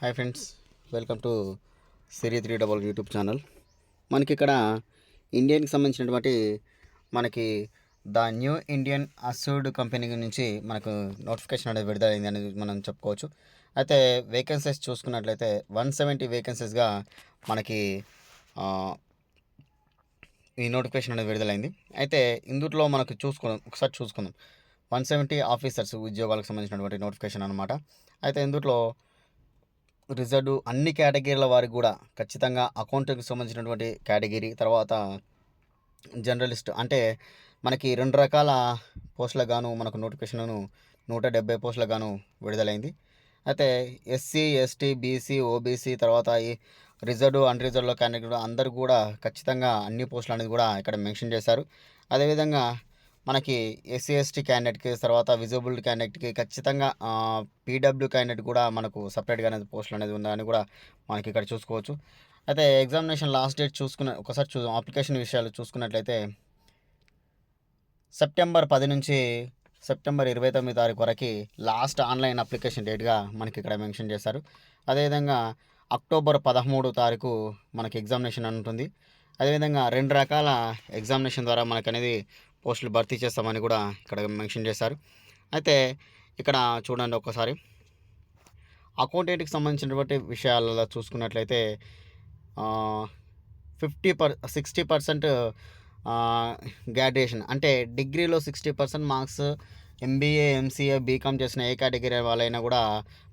Hi friends welcome to Siri three double YouTube channel. మనకి ఇక్కడ ఇండియన్కి సంబంధించినటువంటి మనకి the new Indian assured company నుంచి మనకు నోటిఫికేషన్ అనేది విడుదలైంది అనేది మనం చెప్పుకోవచ్చు. అయితే వేకెన్సీస్ చూసుకున్నట్లయితే వన్ సెవెంటీ వేకెన్సీస్గా మనకి ఈ నోటిఫికేషన్ అనేది విడుదలైంది. అయితే ఇందులో మనకు చూసుకుందాం ఒకసారి చూసుకుందాం. వన్ సెవెంటీ ఆఫీసర్స్ ఉద్యోగాలకు సంబంధించినటువంటి నోటిఫికేషన్ అనమాట అయితే ఇందులో రిజర్వ్ అన్ని కేటగిరీల వారికి కూడా ఖచ్చితంగా అకౌంటింగ్కి సంబంధించినటువంటి కేటగిరీ తర్వాత జర్నలిస్ట్ అంటే మనకి రెండు రకాల పోస్టులకు గాను మనకు నోటిఫికేషన్ను నూట డెబ్బై పోస్టులకు గాను విడుదలైంది. అయితే ఎస్సీ ఎస్టీ బీసీ ఓబీసీ తర్వాత ఈ రిజర్వ్ అన్ రిజర్వ్లో కేటగిరీ అందరూ కూడా ఖచ్చితంగా అన్ని పోస్టులు అనేది కూడా ఇక్కడ మెన్షన్ చేశారు. అదేవిధంగా మనకి ఎస్సీ ఎస్టీ క్యాండిడేట్కి తర్వాత విజిబుల్ క్యాండిడేట్కి ఖచ్చితంగా పీడబ్ల్యూ క్యాండిడేట్ కూడా మనకు సపరేట్గా అనేది పోస్టులు అనేది ఉందని కూడా మనకి ఇక్కడ చూసుకోవచ్చు. అయితే ఎగ్జామినేషన్ లాస్ట్ డేట్ చూసుకున్న ఒకసారి చూ అప్లికేషన్ విషయాలు చూసుకున్నట్లయితే సెప్టెంబర్ పది నుంచి సెప్టెంబర్ ఇరవై తొమ్మిది తారీఖు వరకు లాస్ట్ ఆన్లైన్ అప్లికేషన్ డేట్గా మనకి ఇక్కడ మెన్షన్ చేశారు. అదేవిధంగా అక్టోబర్ పదమూడు తారీఖు మనకి ఎగ్జామినేషన్ అని ఉంటుంది. అదేవిధంగా రెండు రకాల ఎగ్జామినేషన్ ద్వారా మనకు అనేది పోస్టులు భర్తీ చేస్తామని కూడా ఇక్కడ మెన్షన్ చేశారు. అయితే ఇక్కడ చూడండి ఒకసారి అకౌంటెంట్కి సంబంధించినటువంటి విషయాలలో చూసుకున్నట్లయితే fifty per sixty percent graduation అంటే డిగ్రీలో sixty percent marks MBA MCA BCom చేసిన ఏ కేటగిరీ వాళ్ళైనా కూడా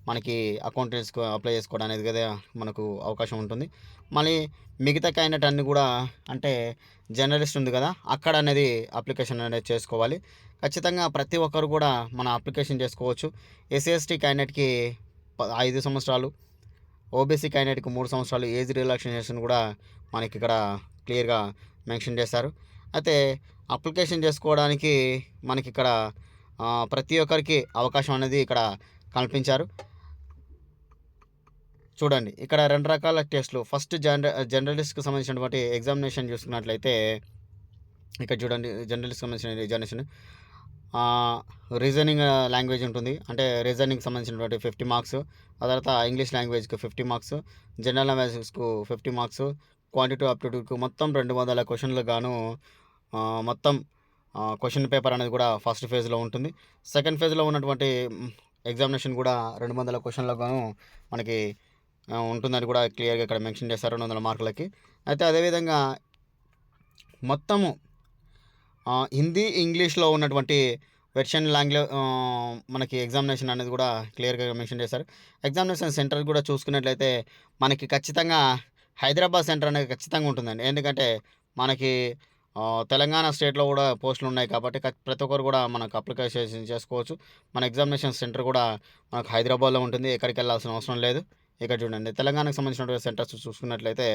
మనకి అకౌంట్ అప్లై చేసుకోవడం అనేది కదా మనకు అవకాశం ఉంటుంది. మళ్ళీ మిగతా క్యాండిడేట్ అన్ని కూడా అంటే జర్నలిస్ట్ ఉంది కదా అక్కడ అనేది అప్లికేషన్ అనేది చేసుకోవాలి. ఖచ్చితంగా ప్రతి ఒక్కరు కూడా మన అప్లికేషన్ చేసుకోవచ్చు. ఎస్సీఎస్టీ క్యాండిడేట్కి ఐదు సంవత్సరాలు ఓబీసీ క్యాండిడేట్కి మూడు సంవత్సరాలు ఏజ్ రిలాక్సేషన్ కూడా మనకి ఇక్కడ క్లియర్గా మెన్షన్ చేశారు అయితే అప్లికేషన్ చేసుకోవడానికి మనకి ఇక్కడ ప్రతి ఒక్కరికి అవకాశం అనేది ఇక్కడ కల్పించారు. చూడండి ఇక్కడ రెండు రకాల టెస్టులు. ఫస్ట్ జనర జర్నలిస్ట్కి సంబంధించినటువంటి ఎగ్జామినేషన్ చూసుకున్నట్లయితే ఇక్కడ చూడండి జర్నలిస్ట్కి సంబంధించిన ఎగ్జామినేషన్. రీజనింగ్ లాంగ్వేజ్ ఉంటుంది. అంటే రీజనింగ్కి సంబంధించినటువంటి ఫిఫ్టీ మార్క్స్ ఆ తర్వాత ఇంగ్లీష్ లాంగ్వేజ్కి ఫిఫ్టీ మార్క్స్ జనరల్ లాంగ్వేజ్కు ఫిఫ్టీ మార్క్స్ క్వాంటిటీ అప్టిట్యూడ్కు మొత్తం రెండు వందల క్వశ్చన్లు గాను మొత్తం క్వశ్చన్ పేపర్ అనేది కూడా ఫస్ట్ ఫేజ్లో ఉంటుంది. సెకండ్ ఫేజ్లో ఉన్నటువంటి ఎగ్జామినేషన్ కూడా రెండు వందల క్వశ్చన్లకు గాను మనకి ఉంటుందని కూడా క్లియర్గా ఇక్కడ మెన్షన్ చేస్తారు రెండు వందల మార్కులకి. అయితే అదేవిధంగా మొత్తము హిందీ ఇంగ్లీష్లో ఉన్నటువంటి వెర్షన్ లాంగ్వేజ్ మనకి ఎగ్జామినేషన్ అనేది కూడా క్లియర్గా మెన్షన్ చేశారు. ఎగ్జామినేషన్ సెంటర్ కూడా చూసుకున్నట్లయితే మనకి ఖచ్చితంగా హైదరాబాద్ సెంటర్ అనేది ఖచ్చితంగా ఉంటుందండి. ఎందుకంటే మనకి తెలంగాణ స్టేట్లో కూడా పోస్టులు ఉన్నాయి కాబట్టి ప్రతి ఒక్కరు కూడా మనకు అప్లికేషన్ చేసుకోవచ్చు. మన ఎగ్జామినేషన్ సెంటర్ కూడా మనకు హైదరాబాద్లో ఉంటుంది. ఎక్కడికి వెళ్ళాల్సిన అవసరం లేదు. ఇక్కడ చూడండి. తెలంగాణకు సంబంధించినటువంటి సెంటర్స్ చూసుకున్నట్లయితే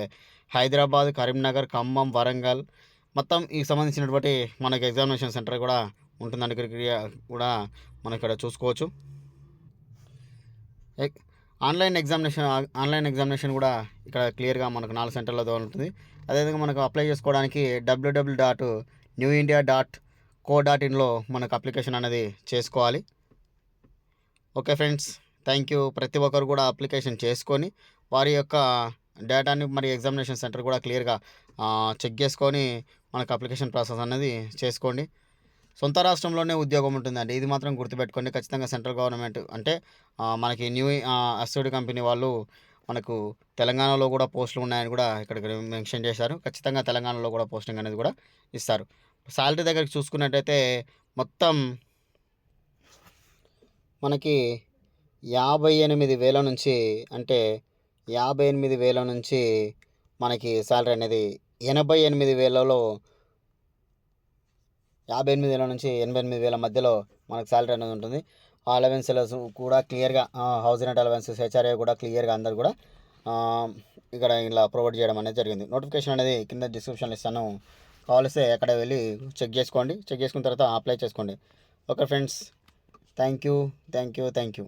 హైదరాబాద్ కరీంనగర్ ఖమ్మం వరంగల్ మొత్తం ఈ సంబంధించినటువంటి మనకి ఎగ్జామినేషన్ సెంటర్ కూడా ఉంటుందని ఇక్కడ కూడా మనం ఇక్కడ చూసుకోవచ్చు. ఆన్లైన్ ఎగ్జామినేషన్ ఆన్లైన్ ఎగ్జామినేషన్ కూడా ఇక్కడ క్లియర్గా మనకు నాలుగు సెంటర్లతో ఉంటుంది. అదేవిధంగా మనకు అప్లై చేసుకోవడానికి WWW dot new India dot co dot ఇన్లో మనకు అప్లికేషన్ అనేది చేసుకోవాలి. Okay friends thank you. ప్రతి ఒక్కరు కూడా అప్లికేషన్ చేసుకొని వారి యొక్క డేటాని మరి ఎగ్జామినేషన్ సెంటర్ కూడా క్లియర్గా చెక్ చేసుకొని మనకు అప్లికేషన్ ప్రాసెస్ అనేది చేసుకోండి. సొంత రాష్ట్రంలోనే ఉద్యోగం ఉంటుందండి. ఇది మాత్రం గుర్తుపెట్టుకోండి. ఖచ్చితంగా సెంట్రల్ గవర్నమెంట్ అంటే మనకి న్యూ అస్సూడ్ కంపెనీ వాళ్ళు మనకు తెలంగాణలో కూడా పోస్టులు ఉన్నాయని కూడా ఇక్కడ మెన్షన్ చేశారు. ఖచ్చితంగా తెలంగాణలో కూడా పోస్టింగ్ అనేది కూడా ఇస్తారు. శాలరీ దగ్గరికి చూసుకున్నట్టయితే మొత్తం మనకి యాభై ఎనిమిది వేల నుంచి అంటే యాభై ఎనిమిది వేల నుంచి మనకి శాలరీ అనేది ఎనభై ఎనిమిది వేలలో యాభై ఎనిమిది వేల నుంచి ఎనభై ఎనిమిది వేల మధ్యలో మనకు శాలరీ అనేది ఉంటుంది. ఆ అలవెన్సెస్ కూడా క్లియర్గా హౌస్ రెంట్ అలవెన్సెస్ హెచ్ఆర్ఏ కూడా క్లియర్గా అందరు కూడా ఇక్కడ ఇలా ప్రొవైడ్ చేయడం అనేది జరిగింది. నోటిఫికేషన్ అనేది కింద డిస్క్రిప్షన్లో ఇస్తాను. కావాల్సి అక్కడ వెళ్ళి చెక్ చేసుకోండి. చెక్ చేసుకున్న తర్వాత అప్లై చేసుకోండి. Okay friends thank you thank you thank you